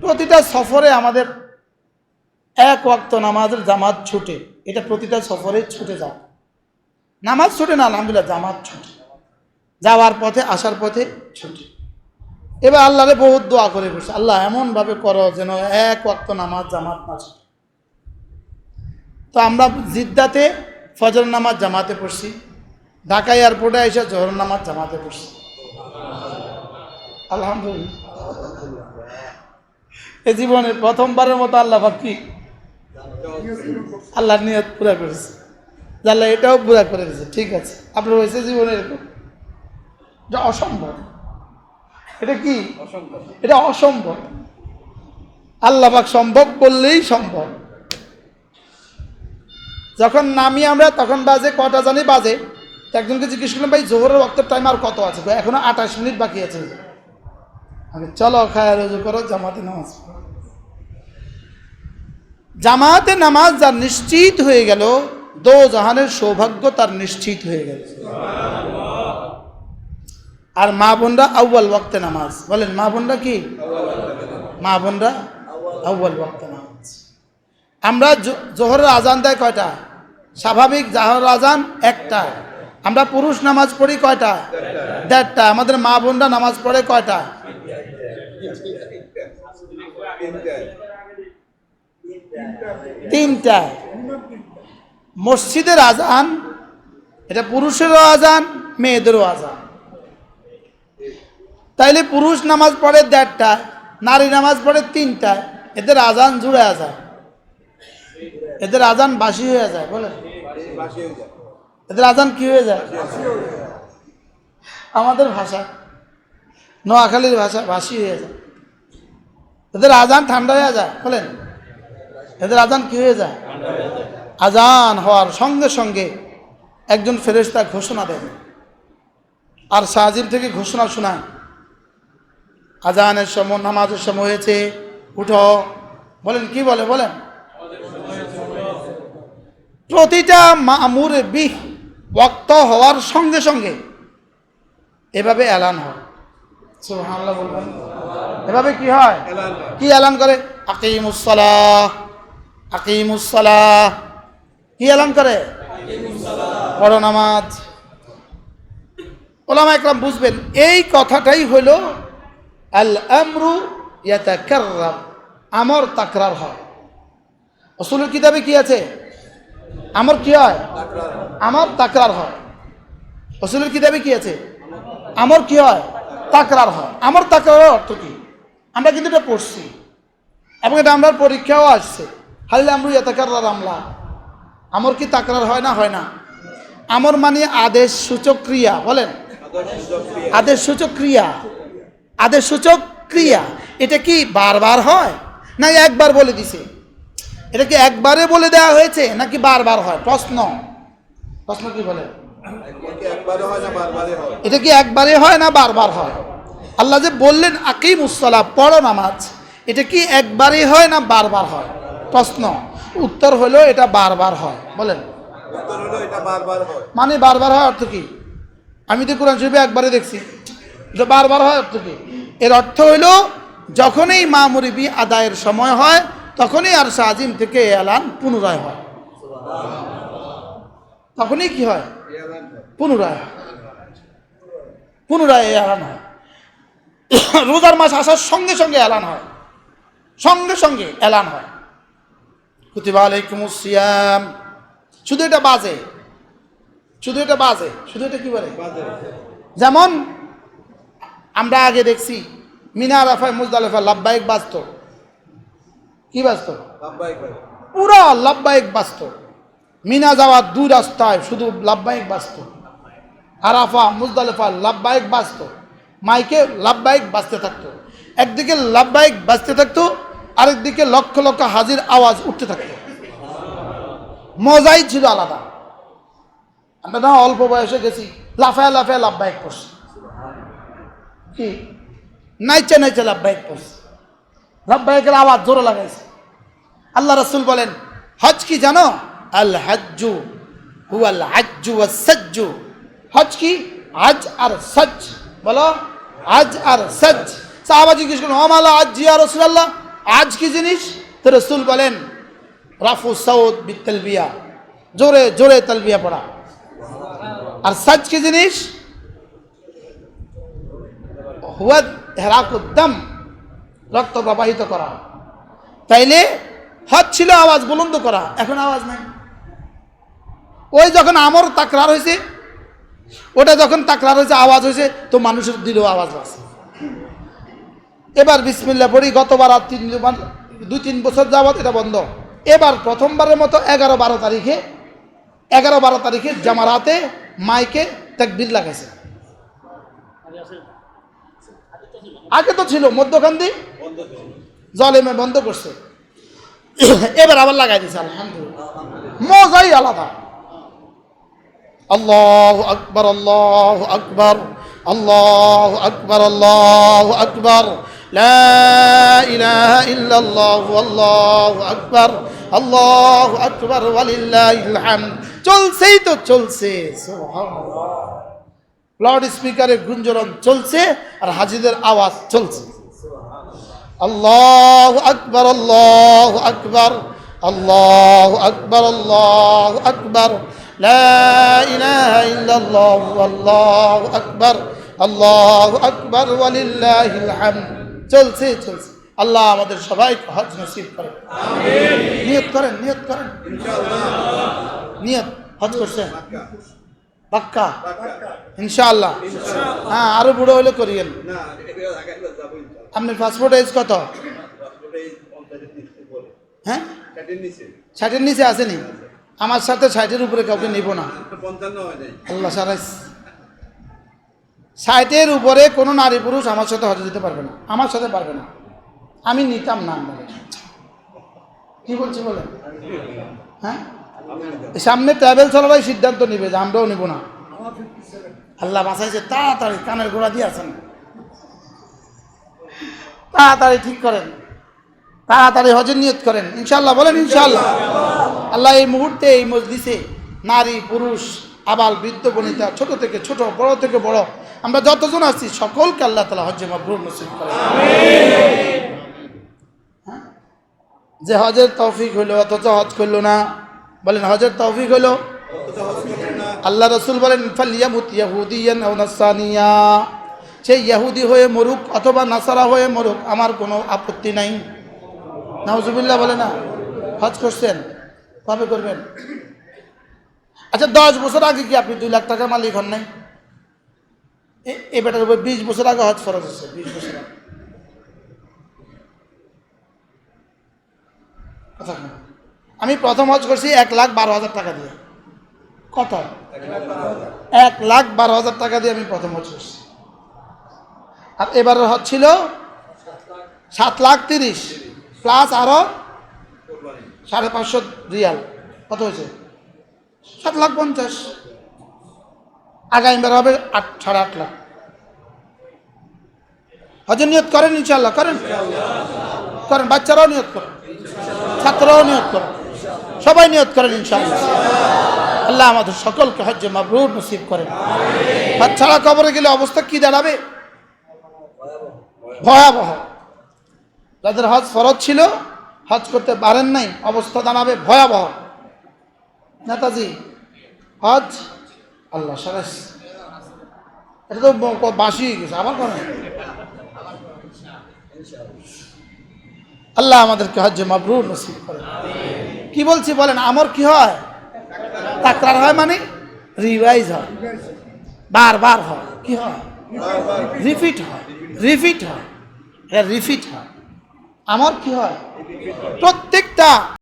প্রতিটা সফরে আমাদের এক ওয়াক্ত নামাজের জামাত ছুটে। এটা প্রতিটা সফরে ছুটে যাও নামাজ ছুটে না, আলহামদুলিল্লাহ, জামাত ছুটে। যাওয়ার পথে, আসার পথে ছুটে। এবার আল্লাহরে বহুত দোয়া করে বসে। আল্লাহ এমনভাবে করো যেন এক ওয়াক্ত নামাজ, জামাত না ছুটে। তো আমরা জিদ্দাতে ফজর নামাজ জামাতে পড়ছি। ঢাকা এয়ারপোর্টে এসে জহর নামাজ জামাতে পড়ছি। আলহামদুলিল্লাহ। এ জীবনে প্রথমবারের মতো আল্লাহ কি? আল্লাহর নিয়ত পুরা করেছে আল্লাহ এটাও পুরা করে দিয়েছে ঠিক আছে। আপনার হয়েছে জীবনে এরকম? এটা অসম্ভব। এটা কি? এটা অসম্ভব। আল্লাহ পাক সম্ভব করলেই সম্ভব। যখন নামি আমরা, তখন বাজে কটা জানি বাজে। একজনকে জিজ্ঞেস করলাম, ভাই, জোহরের ওয়াক্তের টাইম আর কত আছে? এখনও আঠাশ মিনিট বাকি আছে। চলো খায় রোজু করো, জামাতে নামাজ। জামাতে নামাজ যার নিশ্চিত হয়ে গেল, দো জাহানের সৌভাগ্য তার নিশ্চিত হয়ে গেল। আর মা বোনরা আউ্বাল ওয়াক্তে নামাজ। বলেন, মা বোনরা কি? মা বোনরা আউ্বাল ওয়াক্তে নামাজ। আমরা জোহরের আজান দেয় কয়টা? স্বাভাবিক জাহর আজান একটা। আমরা পুরুষ নামাজ পড়ি কয়টা? দেড়টা। আমাদের মা বোনরা নামাজ পড়ে কয়টা? তিনটা। মসজিদের আজান, এটা পুরুষেরও আজান, মেয়েদেরও আজান। তাইলে পুরুষ নামাজ পড়ে দেড়টা, নারী নামাজ পড়ে তিনটা, এদের আজান জুড়ে আজান। এদের আজান বাসি হয়ে যায় বলে এদের আজান কি হয়ে যায়? আমাদের ভাষা, নোয়াখালীর ভাষা বাসি হয়ে যায়। এদের আজান ঠান্ডা হয়ে যায়, বলেন। এদের আজান কি হয়ে যায়? আজান হওয়ার সঙ্গে সঙ্গে একজন ফেরেশতা ঘোষণা দেন। আর সাহাজির থেকে ঘোষণা শোনায় আজানের সময় নামাজের সময় হয়েছে উঠো। বলেন কি বলে বলেন? প্রতিটা মামুর বিহ বক্ত হওয়ার সঙ্গে সঙ্গে এভাবে এলান হয়। এভাবে কি হয়? কি এলান করে? আকিমুসলাহ আকিমুসলাহ কি এলান করে? নামাজ। ওলামা একরাম বুঝবেন, এই কথাটাই হইল আল আমরু আমর তাকরার হয়। রসুলের কিতাবে কি আছে? আমর কি হয়? আমার তাকরার হয়। রসুলের কিতাবে কি আছে? আমর কি হয়? তাকরার হয়। আমার তাকরার অর্থ কি? আমরা কিন্তু এটা পড়ছি। এবং এটা আমরা পরীক্ষাও আসছে। হালিল আমরু ইয়াতাকার আমলা। আমর কি তাকরার হয় না হয় না? আমর মানে আদেশ, সূচক, ক্রিয়া, বলেন। আদেশ, সূচক, ক্রিয়া। আদেশ, সূচক, ক্রিয়া। এটা কি বারবার হয়? না একবার বলে দিছে? এটা কি একবারে বলে দেওয়া হয়েছে নাকি বারবার হয়? প্রশ্ন। প্রশ্ন কি বলে? এটা কি একবারে হয় না বারবার হয়? আল্লাহ যে বললেন আকিম উসলা পড়ো নামাজ। এটা কি একবারে হয় না বারবার হয়? প্রশ্ন। উত্তর হলো এটা বারবার হয়। বলেন। মানে বারবার হয় অর্থ কি? আমি তো কোরআন শরীফে একবারে দেখছি। এটা বারবার হয় অর্থ কি? এর অর্থ হইল যখনই মা মুরিবি আদায়ের সময় হয় তখনই আর আজিম থেকে এ এলান পুনরায় হয়। তখনই কি হয়? পুনরায় পুনরায় এ এলান হয়। রোজার মাস আসার সঙ্গে সঙ্গে এলান হয়। সঙ্গে সঙ্গে এলান হয়। কুতিবা আলাইকুম সিয়াম। শুধু এটা বাজে। শুধু এটা বাজে। শুধু এটা কি বলে? যেমন আমরা আগে দেখছি মিনা আরাফায় মুজদালেফা লাভবাহিক বাজত। কি বাজত? পুরো লাভবাহিক বাজত। মিনা যাওয়ার দুই রাস্তায় শুধু লাভবাহিক বাজত। আরাফা মুজদালেফা লাভবাহিক বাজত। মাইকে লাভবাহিক বাজতে থাকতো। একদিকে লাভবাহিক বাজতে থাকতো আরেকদিকে লক্ষ লক্ষ হাজির আওয়াজ উঠতে থাকে মজাই ছিল আলাদা। আমরা না অল্প বয়সে গেছি, লাফায় লাফায় লাভবাহিক পড়ছি কি? নাইচে নাইচে লাভবাহিক পড়ছি লাভবাহিকের আওয়াজ জোরে লাগাইছে। আল্লাহ রসুল বলেন, হজ কি জানো? আল হাজ্জু হুয়াল হাজ্জু ওয়াস সাজ্জু। হজ কি? আজ আর সজ বলো, আজ আর সজ সাহাবা জিজ্ঞেস করলেন আমালা আজ জি আর রসুল্লাহ আজ কি জিনিস? তো রসুল বলেন, রাফু সৌদ বিতলবিয়া জোরে জোরে তলবিয়া পড়া। আর সাজ কি জিনিস? হেরাকুদ্দম, রক্ত প্রবাহিত করা। তাইলে হজ ছিল আওয়াজ বুলন্দ করা, এখন আওয়াজ নাই। ওই যখন আমর তাকরার হয়েছে ওটা যখন তাকরার হয়েছে আওয়াজ হয়েছে তো মানুষের দিলেও আওয়াজ আছে। এবার বিসমিল্লা পড়ি, গতবার আর তিন দুই তিন বছর যাবত এটা বন্ধ। এবার প্রথমবারের মতো এগারো বারো তারিখে, এগারো বারো তারিখে জামারাতে মাইকে তাকবির লাগাইছে। আগে তো ছিল মধ্যখান্দি জলেমে বন্ধ করছে। এবার আবার লাগাই দিছে, আলহামদুলিল্লাহ। মজাই আলাদা। আল্লাহ আকবর আল্লাহ আকবর আল্লাহ আকবর আল্লাহ আকবর। لا إله إلا الله والله أكبر الله أكبر ولله الحمد চলছেই তো চলছে লাউড স্পিকারের গুঞ্জরণ চলছে আর হাজিদের আওয়াজ চলছে আল্লাহ আকবর আল্লাহ আকবর আল্লাহ আকবর আল্লাহ আকবর لا إله إلا الله والله أكبر চলছে চলছে। আল্লাহ আমাদের সবাই হজ নসিব করেন নিয়ত করেন নিয়ত করেন। নিয়ত। হজ করছেন? পাক্কা? ইনশাআল্লাহ। হ্যাঁ আরও বুড়ো হলে করিয়েন। আপনার পাসপোর্ট এজ কত? হ্যাঁ? ষাটের নিচে আসেনি। আমার সাথে ষাটের উপরে কাউকে নিব না। আল্লাহ সারাইস ষাটের উপরে কোনো নারী পুরুষ আমার সাথে হজে দিতে পারবে না। আমার সাথে পারবে না। আমি নিতাম না বলে কি বলছি বলে হ্যাঁ? সামনে ট্রাভেল চালারাই সিদ্ধান্ত নিবে যে আমরাও নিব না। আল্লাহ বাঁচাইছে, তাড়াতাড়ি কানের গোড়া দিয়ে আছেন তাড়াতাড়ি ঠিক করেন। তাড়াতাড়ি হজের নিয়ত করেন। ইনশাল্লাহ বলেন ইনশাল্লাহ আল্লাহ এই মুহূর্তে, এই মসজিদে নারী, পুরুষ, আবাল, বৃদ্ধ, বনিতা, ছোট থেকে ছোট, বড় থেকে বড় আমরা যতজন আছি, সকলকে আল্লাহ তালা হজ্জে মাবরুর নসিব করে। হ্যাঁ? যে হজের তৌফিক হইল, অথচ হজ করল না। বলেন, হজের তৌফিক হইল? আল্লাহ রসুল বলেন ফালিয়ামুত ইয়াহুদিয়ান সে ইয়াহুদি হয়ে মরুক অথবা নাসারা হয়ে মরুক, আমার কোনো আপত্তি নাই। নাউজুবিল্লাহ বলে না। হজ করছেন? কবে করবেন? আচ্ছা দশ বছর আগে কি আপনি দুই লাখ টাকা মালিক হন নাই? এ- এ বেটার উপর বিশ বছর আগে হজ ফরজ হচ্ছে বিশ বছর আগে। কথা আমি প্রথম হজ করছি এক লাখ বারো হাজার টাকা দিয়ে। কত? এক লাখ বারো হাজার টাকা দিয়ে আমি প্রথম হজ করছি। আর এবারের হজ ছিল সাত লাখ তিরিশ, প্লাস আরও সাড়ে পাঁচশো রিয়াল। কত হয়েছে? সাত লাখ পঞ্চাশ। আগামীবার হবে আট, সাড়ে আট লাখ। হজের নিয়ত করেন ইনশাল্লাহ করেন। করেন, বাচ্চারাও নিয়ত করেন, ছাত্ররাও নিয়ত করেন, সবাই নিয়ত করেন ইনশাল্লাহ আল্লাহ আমাদের সকলকে হজ্জে মাবরুর নসিব করেন। হজ ছাড়া কবরে গেলে অবস্থা কি দাঁড়াবে? ভয়াবহ। যাদের হজ ফরজ ছিল, হজ করতে পারেন নাই, অবস্থা দাঁড়াবে ভয়াবহ। নেতাজি, হজ আল্লাহ সারাস এটা তো বাসি গেছে, আবার করেন। আল্লাহ আমাদেরকে হজ্জে মাবরুর নসিব করে কি বলছি বলেন, আমার কি হয়? তাকরার হয় মানে রিভাইজ হয়। বারবার হয়। কি হয়? রিপিট হয়। রিপিট হয়। এটা রিপিট হয়। আমার কি হয়? প্রত্যেকটা